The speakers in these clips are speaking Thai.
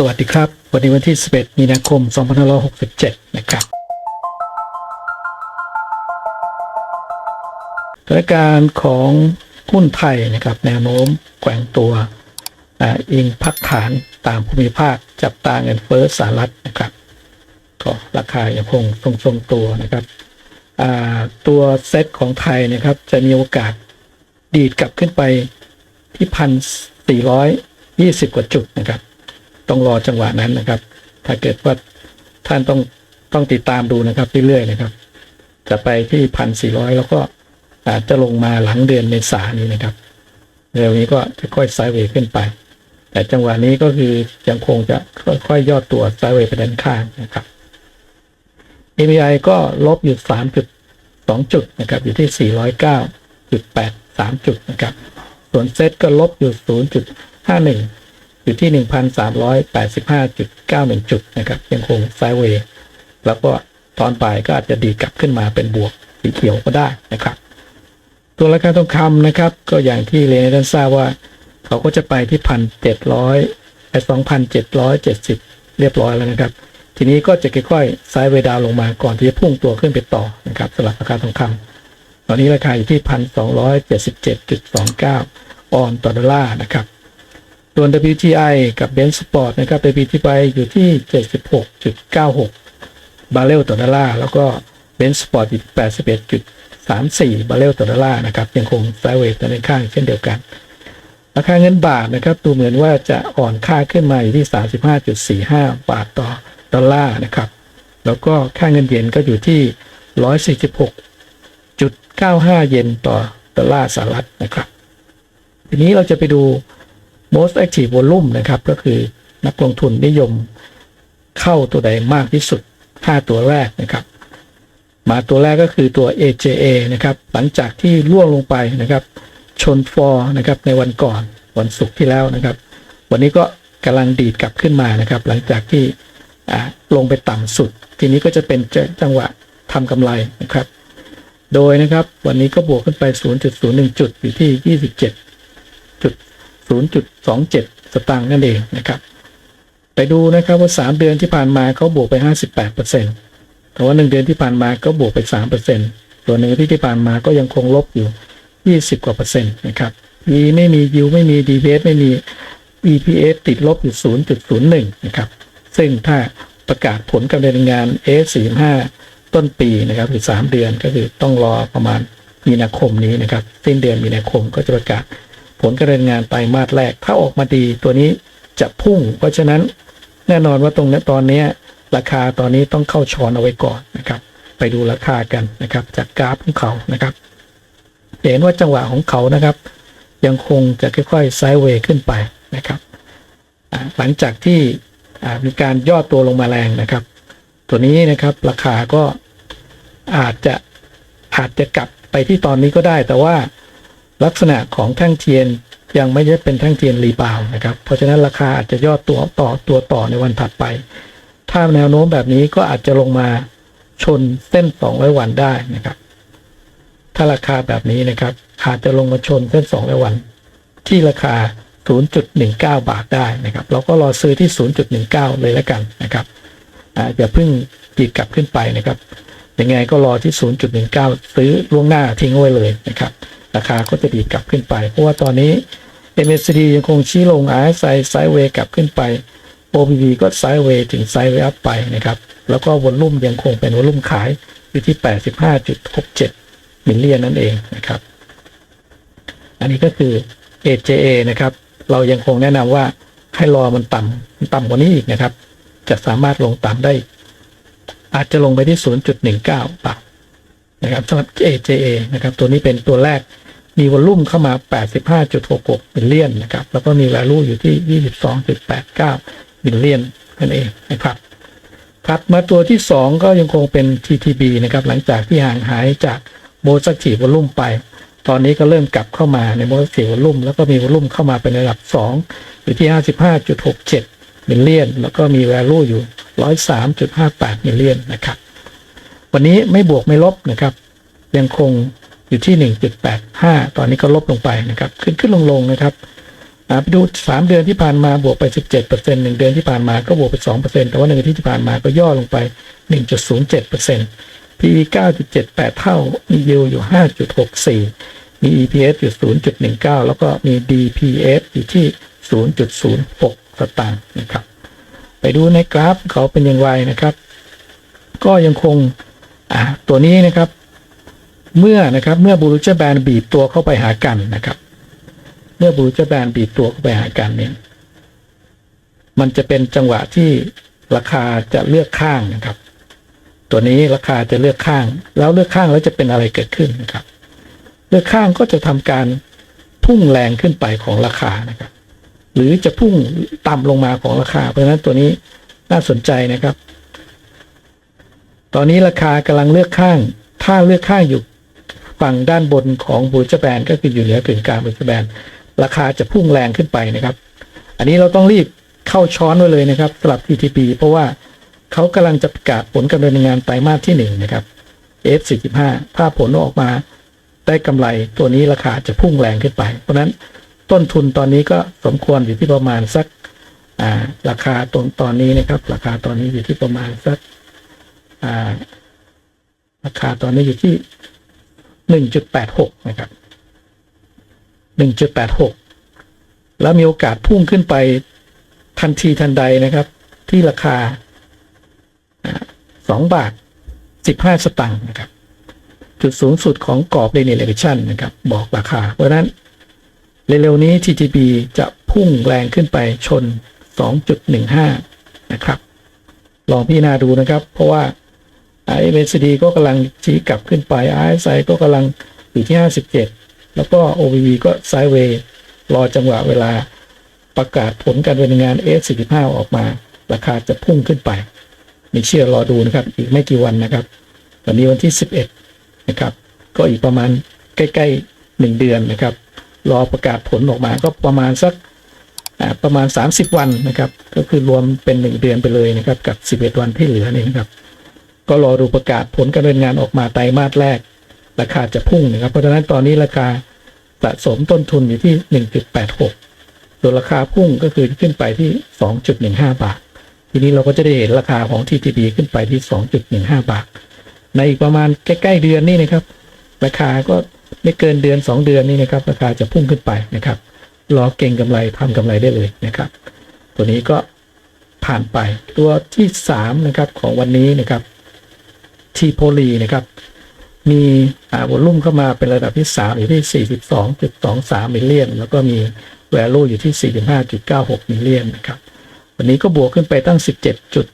สวัสดีครับ วันนี้วันที่ 11 มีนาคม 2567 นะครับสถานการณ์ของหุ้นไทยนะครับแนวโน้มแกว่งตัวอ่าอิงพักฐานตามภูมิภาคจับตาเงินเฟ้อสหรัฐนะครับก็ราคายังคงทรงๆตัวนะครับตัวเซตของไทยนะครับจะมีโอกาสดีดกลับขึ้นไปที่พันสี่ร้อยยี่สิบกว่าจุดนะครับ ต้องรอจังหวะนั้นนะครับ ถ้าเกิดว่าท่านต้องต้องติดตามดูนะครับเรื่อยๆนะครับ จะไปที่พันสี่ร้อยแล้วก็อาจจะลงมาหลังเดือนเมษานี้นะครับเร็วนี้ก็จะค่อยไซด์เวย์ขึ้นไป แต่จังหวะนี้ก็คือยังคงจะค่อยๆย่อตัวไซด์เวย์ไปด้านข้างนะครับ API ก็ลบอยู่3.2 จุดนะครับ อยู่ที่ 409.83 จุดนะครับ ส่วนเซตก็ลบอยู่ 0.51 อยู่ที่ 1,385.91 จุดนะครับ ยังคงไซด์เวย์แล้วก็ตอนบ่ายก็อาจจะดีดกลับขึ้นมาเป็นบวกสีเขียวก็ได้นะครับ ตัวราคาทองคำนะครับ ก็อย่างที่เรนให้ท่านทราบว่า เขาก็จะไปที่พันเจ็ดร้อยไอ้สองพันเจ็ดร้อยเจ็ดสิบเรียบร้อยแล้วนะครับ ทีนี้ก็จะค่อยๆไซด์เวย์ดาวลงมาก่อนที่จะพุ่งตัวขึ้นไปต่อนะครับสำหรับราคาทองคำตอนนี้ราคาอยู่ที่พันสองร้อยเจ็ดสิบเจ็ดจุดสองเก้าออนต่อดอลลาร์นะครับ ส่วน WTI กับ Benz Sport นะครับ WTI อยู่ที่ 76.96 บาร์เรลต่อดอลลาร์แล้วก็ Benz Sport อยู่ที่81.34 บาร์เรลต่อดอลลาร์นะครับยังคงไซด์เวย์ต่อด้นข้างเช่นเดียวกัน ราคาเงินบาทนะครับดูเหมือนว่าจะอ่อนค่าขึ้นมาอยู่ที่ 35.45 บาทต่อดอลลาร์นะครับแล้วก็ค่าเงินเยนก็อยู่ที่ 146.95 เยนต่อดอลลาร์สหรัฐนะครับ ทีนี้เราจะไปดู most active volume นะครับ ก็คือนักลงทุนนิยมเข้าตัวใดมากที่สุด 5 ตัวแรกนะครับ มาตัวแรกก็คือตัว AJA นะครับ หลังจากที่ล่วงลงไปนะครับ ชนฟอร์นะครับในวันก่อนวันศุกร์ที่แล้วนะครับ วันนี้ก็กำลังดีดกลับขึ้นมานะครับ หลังจากที่ลงไปต่ำสุด ทีนี้ก็จะเป็นจังหวะทำกำไรนะครับ โดยนะครับวันนี้ก็บวกขึ้นไป 0.01 จุดอยู่ที่27 0.27 สตางค์นั่นเองนะครับ ไปดูนะครับว่า 3 เดือนที่ผ่านมาเขาบวกไป 58%แต่ว่า 1 เดือนที่ผ่านมาก็บวกไป3%ส่วหนึ่งที่ที่ผ่านมาก็ยังคงลบอยู่ 20 กว่าเปอร์เซ็นต์นะครับมีไม่มียิวไม่มี DPS ไม่มี EPS ติดลบอยู่ 0.01 นะครับ ซึ่งถ้าประกาศผลการดำเนินงาน S45 ต้นปีนะครับคือ 3 เดือนก็คือต้องรอประมาณมีนาคมนี้นะครับ สิ้นเดือนมีนาคมก็จะประกาศ ผลการดำเนินงานไตรมาสแรก ถ้าออกมาดีตัวนี้จะพุ่ง เพราะฉะนั้นแน่นอนว่าตรงนี้ตอนนี้ราคาตอนนี้ต้องเข้าช้อนเอาไว้ก่อนนะครับ ไปดูราคากันนะครับ จากกราฟของเขานะครับเห็นว่าจังหวะของเขานะครับ ยังคงจะค่อยๆไซด์เวย์ขึ้นไปนะครับหลังจากที่มีการย่อตัวลงมาแรงนะครับ ตัวนี้นะครับราคาก็อาจจะอาจจะกลับไปที่ตอนนี้ก็ได้ แต่ว่า ลักษณะของแท่งเทียนยังไม่ได้เป็นแท่งเทียนรีบาวนะครับ เพราะฉะนั้นราคาอาจจะย่อตัวต่อตัวต่อในวันถัดไป ถ้าแนวโน้มแบบนี้ก็อาจจะลงมาชนเส้น 200 วันได้นะครับ ถ้าราคาแบบนี้นะครับอาจจะลงมาชนเส้น 200 วัน ที่ราคา 0.19 บาทได้นะครับ เราก็รอซื้อที่ 0.19 เลยแล้วกันนะครับอย่าเพิ่งจีดกลับขึ้นไปนะครับยังไงก็รอที่ 0.19 ซื้อล่วงหน้าทิ้งไว้เลยนะครับ ราคาก็จะดีดกลับขึ้นไป เพราะว่าตอนนี้ MACD ยังคงชี้ลง RSI ไซด์เวย์กลับขึ้นไป OBV ก็ไซด์เวย์ถึงไซด์เวย์อัพไปนะครับ แล้วก็วอลลุ่มยังคงเป็นวอลลุ่มขายอยู่ที่ 85.67มิลเลียนนั่นเองนะครับ อันนี้ก็คือ AJA นะครับ เรายังคงแนะนำว่าให้รอมันต่ำต่ำกว่านี้อีกนะครับ จะสามารถลงต่ำได้ อาจจะลงไปที่ 0.19บาทนะครับสำหรับ AJA นะครับ ตัวนี้เป็นตัวแรก มีวอลลุ่มเข้ามา 85.66มิลเลียนนะครับ แล้วก็มี value อยู่ที่ 22.89มิลเลียนนั่นเองนะครับถัดมาตัวที่ 2 ก็ยังคงเป็น TTB นะครับ หลังจากที่ห่างหายจากโมสัก i ีวอลลุ่มไป ตอนนี้ก็เริ่มกลับเข้ามาในโมสัก i ีวอลลุ่มแล้วก็มีวอลลุ่มเข้ามาเป็นระดับ 2 อยู่ที่ 55.67มิลเลียน แล้วก็มี value อยู่ 103.58มิลเลียนนะครับ วันนี้ไม่บวกไม่ลบนะครับ ยังคง อยู่ที่ 1.85 ตอนนี้ก็ลบลงไปนะครับ ขึ้นขึ้นลงลงนะครับไปดูสามเดือนที่ผ่านมาบวกไปสิบเจ็ดเปอร์เซ็นต์หนึ่งเดือนที่ผ่านมาก็บวกไปสองเปอร์เซ็นต์แต่ว่าหนึ่งเดือนที่ผ่านมาก็ย่อลงไปหนึ่งจุดศูนย์เจ็ดเปอร์เซ็นต์ PE เก้าจุดเท่า มียิวอยู่ห้าจุดหกสี่มี EPS อยู่ศูนย์จุดหนึ่งเก้าแล้วก็มี DPS อยู่ที่ศูนย์จุดศูนย์หกสตางค์นะครับ ไปดูในกราฟเขาเป็นอย่างไรนะครับ ก็ยังคงตัวนี้นะครับ เมื่อนะครับเมื่อบูรูเจอร์แบนบีบตัวเข้าไปหากันนะครับ เมื่อบูรูเจอร์แบนบีบตัวเข้าไปหากันเนี่ยมันจะเป็นจังหวะที่ราคาจะเลือกข้างนะครับ ตัวนี้ราคาจะเลือกข้าง แล้วเลือกข้างแล้วจะเป็นอะไรเกิดขึ้นนะครับ เลือกข้างก็จะทำการพุ่งแรงขึ้นไปของราคานะครับ หรือจะพุ่งต่ำลงมาของราคา เพราะฉะนั้นตัวนี้น่าสนใจนะครับ ตอนนี้ราคากำลังเลือกข้าง ถ้าเลือกข้างอยู่ ฝั่งด้านบนของบูจแบนก็คืออยู่เหนือกึ่งกลางบูจแบนราคาจะพุ่งแรงขึ้นไปนะครับ อันนี้เราต้องรีบเข้าช้อนไว้เลยนะครับสำหรับ TTP เพราะว่าเขากำลังจะประกาศผลการดำเนินงานไตรมาสที่หนึ่งนะครับ F45 ถ้าผลออกมาได้กำไรตัวนี้ราคาจะพุ่งแรงขึ้นไป เพราะนั้นต้นทุนตอนนี้ก็สมควรอยู่ที่ประมาณสัการาคาตรงตอนนี้นะครับ ราคาตอนนี้อยู่ที่ประมาณสัการาคาตอนนี้อยู่ที่ หนึ่งจุดแปดหกนะครับหนึ่งจุดแล้วมีโอกาสพุ่งขึ้นไปทันทีทันใดนะครับ ที่ราคาสองบาทสิบห้าสตางค์นะครับ จุดสูงสุดของกรอบเรเนเลชันนะครับ บอกราคา เพราะฉะนั้นเร็วๆนี้ TTB จะพุ่งแรงขึ้นไปชน 2.15 นะครับ ลองพิจารณาดูนะครับ เพราะว่า MACD ก็กำลังชี้กลับขึ้นไป RSI ก็กำลังอยู่ที่ 57 แล้วก็ OVV ก็ไซด์เวย์รอจังหวะเวลาประกาศผลการดำเนินงาน S45 ออกมา ราคาจะพุ่งขึ้นไป ไม่เชื่อรอดูนะครับ อีกไม่กี่วันนะครับ วันนี้วันที่ 11 นะครับ ก็อีกประมาณใกล้ๆ 1 เดือนนะครับ รอประกาศผลออกมาก็ประมาณสักประมาณ 30 วันนะครับ ก็คือรวมเป็น 1 เดือนไปเลยนะครับ กับ 11 วันที่เหลือนี่นะครับ ก็รอดูประกาศผลการดำเนินงานออกมาไตรมาสแรก ราคาจะพุ่งนะครับ เพราะฉะนั้นตอนนี้ราคาสะสมต้นทุนอยู่ที่ 1.86ส่วนราคาพุ่งก็คือขึ้นไปที่ 2.15 บาท ทีนี้เราก็จะได้เห็นราคาของ TTB ขึ้นไปที่ 2.15 บาท ในอีกประมาณใกล้ ๆ เดือนนี่นะครับ ราคาก็ไม่เกินเดือน 2 เดือนนี่นะครับ ราคาจะพุ่งขึ้นไปนะครับรอเก่งกำไรทำกำไรได้เลยนะครับ ตัวนี้ก็ผ่านไปตัวที่ 3 นะครับของวันนี้นะครับ ทีโพลีนะครับ มีวอลุ่มเข้ามาเป็นระดับที่ 3 อยู่ที่ 42.23 มิลเลียน แล้วก็มี value อยู่ที่ 45.96 มิลเลียนนะครับ วันนี้ก็บวกขึ้นไปตั้ง 17จุด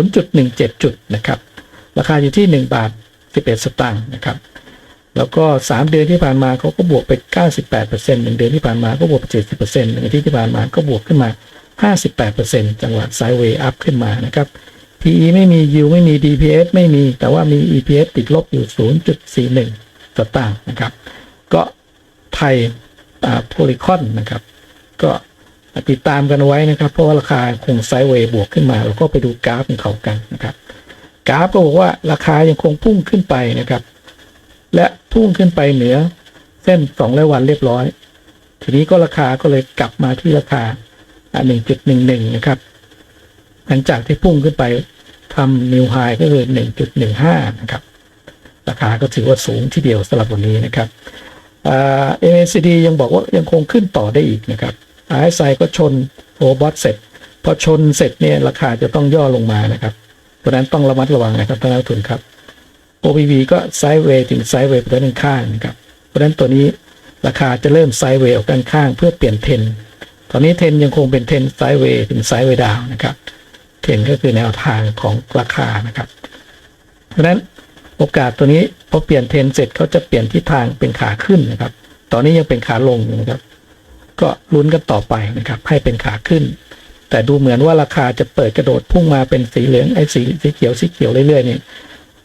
0.17 จุดนะครับ ราคาอยู่ที่ 1 บาท 11 สตางค์นะครับ แล้วก็ 3 เดือนที่ผ่านมาเขาก็บวกไป 98% 1 เดือนที่ผ่านมาก็บวกไป 70% 1อาทิตย์ที่ผ่านมาก็บวกขึ้นมา 58%จังหวะไซด์เวย์อัพขึ้นมานะครับ PE ไม่มี yield ไม่มี DPS ไม่มี แต่ว่ามี EPS ติดลบอยู่ 0.41 สตางค์นะครับ ก็ไทยโพลิคอนนะครับ ก็ติดตามกันไว้นะครับ เพราะว่าราคาคงไซด์เวย์บวกขึ้นมา เราก็ไปดูกราฟของเขากันนะครับ กราฟก็บอกว่าราคายังคงพุ่งขึ้นไปนะครับ และพุ่งขึ้นไปเหนือเส้น200วันเรียบร้อย ทีนี้ก็ราคาก็เลยกลับมาที่ราคา 1.11 นะครับ หลังจากที่พุ่งขึ้นไปทำนิวไฮก็คือ 1.15 นะครับ ราคาก็ถือว่าสูงที่เดียวสำหรับวันนี้นะครับอ่า MACD ยังบอกว่ายังคงขึ้นต่อได้อีกนะครับ RSI ก็ชนโอบอทเสร็จ พอชนเสร็จเนี่ยราคาจะต้องย่อลงมานะครับเพราะนั้นต้องระมัดระวังนะครับท่านนักทุนครับ OPV ก็ไซด์เวย์ถึงไซด์เวย์ไปด้านข้างนะครับ เพราะฉะนั้นตัวนี้ราคาจะเริ่มไซด์เวย์ออกด้านข้างเพื่อเปลี่ยนเทน ตอนนี้เทนยังคงเป็นเทนไซด์เวย์ถึงไซด์เวย์ดาวนะครับ เทรนก็คือแนวทางของราคานะครับ เพราะฉะนั้นโอกาสตัวนี้พอเปลี่ยนเทรนเสร็จเขาจะเปลี่ยนทิศทางเป็นขาขึ้นนะครับ ตอนนี้ยังเป็นขาลงอยู่นะครับ ก็ลุ้นกันต่อไปนะครับ ให้เป็นขาขึ้น แต่ดูเหมือนว่าราคาจะเปิดกระโดดพุ่งมาเป็นสีเหลืองไอ้สีสีเขียวสีเขียวเรื่อยๆนี่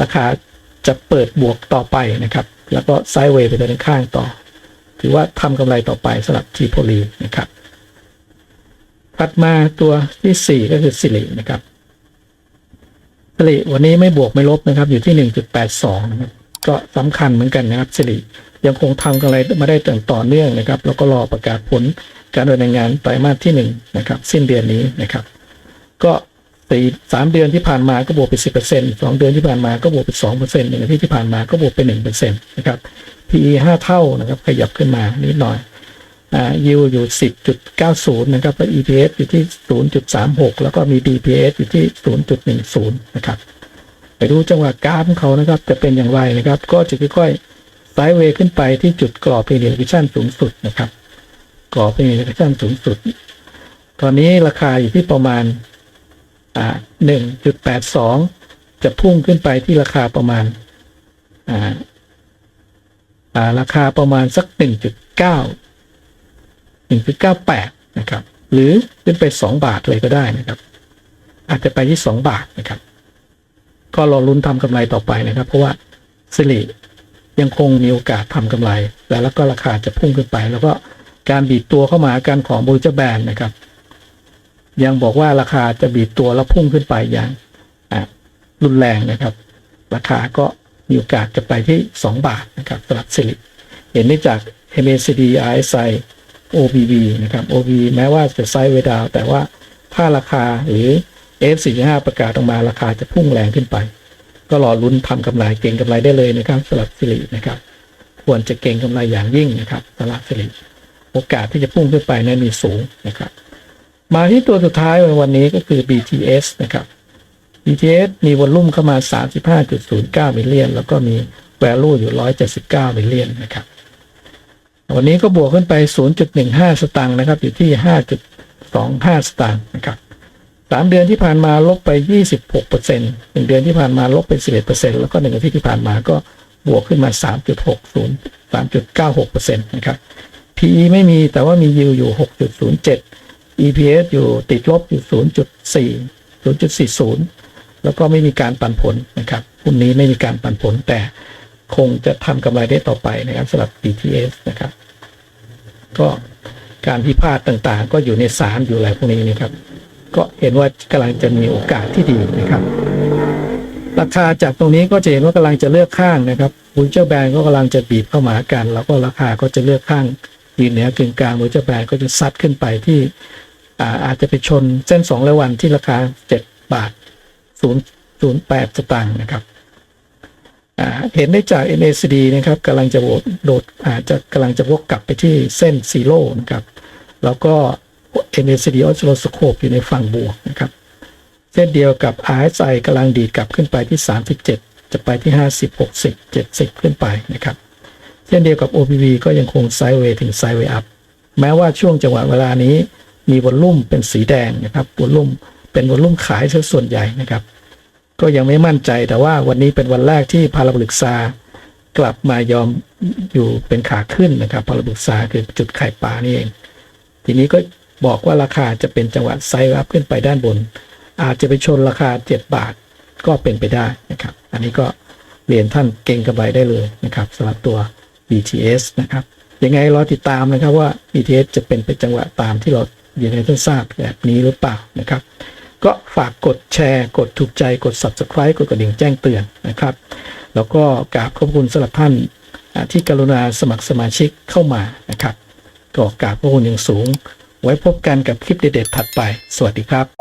ราคาจะเปิดบวกต่อไปนะครับ แล้วก็ไซด์เวย์ไปด้านข้างต่อ ถือว่าทำกำไรต่อไปสำหรับทีโพลีนะครับ ถัดมาตัวที่ 4 ก็คือสิรินะครับสิริวันนี้ไม่บวกไม่ลบนะครับ อยู่ที่ 1.82นะครับก็สำคัญเหมือนกันนะครับสิริยังคงทำกำไรมาได้ต่อต่อเนื่องนะครับ แล้วก็รอประกาศผลการดำเนินงานไตรมาสที่หนึ่งนะครับสิ้นเดือนนี้นะครับ ก็สี่สามเดือนที่ผ่านมาก็บวกไปสิบเปอร์เซ็นต์สองเดือนที่ผ่านมาก็บวกไปสองเปอร์เซ็นต์หนึ่งอาทิตย์ที่ผ่านมาก็บวกไปหนึ่งเปอร์เซ็นต์นะครับ PE ห้าเท่านะครับขยับขึ้นมานิดหน่อย ยิวอยู่สิบจุดเก้าศูนย์นะครับแล้ว EPS อยู่ที่ศูนย์จุดสามหกแล้วก็มี DPS อยู่ที่ศูนย์จุดหนึ่งศูนย์นะครับ ไปดูจังหวะกราฟของเขานะครับ จะเป็นอย่างไรนะครับ ก็จะค่อยๆไซด์เวย์ขึ้นไปที่จุดกรอบเพนีฟิชันสูงสุดนะครับ กรอบเพนีฟิชันสูงสุด ตอนนี้ราคาอยู่ที่ประมาณอ่าหนึ่งจุดแปดสองจะพุ่งขึ้นไปที่ราคาประมาณอ่าราคาประมาณสักห นึ่งจุดเก้าหนึ่งจุดเก้าแปดนะครับหรือขึ้นไปสองบาทเลยก็ได้นะครับ อาจจะไปที่สองบาทนะครับ ก็รอลุ้นทำกำไรต่อไปนะครับ เพราะว่าสิริยังคงมีโอกาสทำกำไร แล้วแล้วก็ราคาจะพุ่งขึ้นไป แล้วก็การบีบตัวเข้ามาการของบริจแบนนะครับ ยังบอกว่าราคาจะบีบตัวแล้วพุ่งขึ้นไปอย่างรุนแรงนะครับ ราคาก็มีโอกาสจะไปที่ 2 บาทนะครับสำหรับสิริเห็นได้จาก MACD RSI OBV นะครับ OBV แม้ว่าจะไซด์เวดาวแต่ว่าถ้าราคาหรือ F45 ประกาศออกมาราคาจะพุ่งแรงขึ้นไป ก็รอลุ้นทำกำไรเก่งกำไรได้เลยนะครับสำหรับสิรินะครับ ควรจะเก่งกำไรอย่างยิ่งนะครับสำหรับสิริโอกาสที่จะพุ่งขึ้นไปนั้นมีสูงนะครับ มาที่ตัวสุดท้ายในวันนี้ก็คือ BTS นะครับ BTS มีวอลลุ่มเข้ามา 35.09มิลเลียนแล้วก็มี value อยู่ 179มิลเลียนนะครับ วันนี้ก็บวกขึ้นไป 0.15 สตางค์นะครับ อยู่ที่ 5.25 สตางค์นะครับสามเดือนที่ผ่านมาลบไป 26เปอร์เซ็นต์หนึ่งเดือนที่ผ่านมาลบไป 11เป็นต์แล้วก็หนึ่งอาทิตย์ที่ผ่านมาก็บวกขึ้นมา 3.60 3.96เปอร์เซ็นต์นะครับ PE ไม่มีแต่ว่ามี yield อยู่ 6.07 EPS อยู่ติดลบอยู่ 0.4 0.40 แล้วก็ไม่มีการปันผลนะครับหุ้นนี้ไม่มีการปันผลแต่ คงจะทำกำไรได้ต่อไปนะครับสำหรับ BTS นะครับ ก็การพิพาทต่างๆ ก็อยู่ในศาลอยู่อะไรพวกนี้นะครับ ก็เห็นว่ากำลังจะมีโอกาสที่ดีนะครับ ราคาจากตรงนี้ก็จะเห็นว่ากำลังจะเลือกข้างนะครับบูเจอร์แบนก็กำลังจะบีบเข้ามากัน แล้วก็ราคาก็จะเลือกข้างยืนเหนือกึ่งกลางบูเจอร์แบนก็จะซัดขึ้นไปที่อาอาจจะไปชนเส้น2ร้อยวันที่ราคา 7 บาท 0.08สตางค์นะครับ เห็นได้จาก NACD นะครับกำลังจะโดดโดดอาจจะกำลังจะวกกลับไปที่เส้นซีโร่นะครับ แล้วก็ NACD oscilloscope อยู่ในฝั่งบวกนะครับเช่นเดียวกับ RSI กำลังดีดกลับขึ้นไปที่ 37 จะไปที่ 50 60 70 ขึ้นไปนะครับเช่นเดียวกับ OPV ก็ยังคงไซด์เวย์ถึงไซด์เวย์อัพแม้ว่าช่วงจังหวะเวลานี้มีวอลลุ่มเป็นสีแดงนะครับวอลลุ่มเป็นวอลลุ่มขายซะส่วนใหญ่นะครับ ก็ยังไม่มั่นใจแต่ว่าวันนี้เป็นวันแรกที่พาราบริกซากลับมายอมอยู่เป็นขาขึ้นนะครับพาราบริกซาคือจุดไข่ปลานี่เอง ทีนี้ก็บอกว่าราคาจะเป็นจังหวะไซด์อัพขึ้นไปด้านบน อาจจะไปชนราคา 7 บาทก็เป็นไปได้นะครับ อันนี้ก็เรียนท่านเก่งกำไรได้เลยนะครับสำหรับตัว BTS นะครับยังไงรอติดตามนะครับว่า BTS จะเป็นไปจังหวะตามที่เราเรียนให้ท่านทราบแบบนี้หรือเปล่านะครับ ก็ฝากกดแชร์ กดถูกใจกด Subscribe กดกระดิ่งแจ้งเตือนนะครับ แล้วก็กราบขอบคุณสำหรับท่านที่กรุณาสมัครสมาชิกเข้ามานะครับก็กราบขอบคุณอย่างสูง ไว้พบกันกับคลิปเด็ดๆถัดไป สวัสดีครับ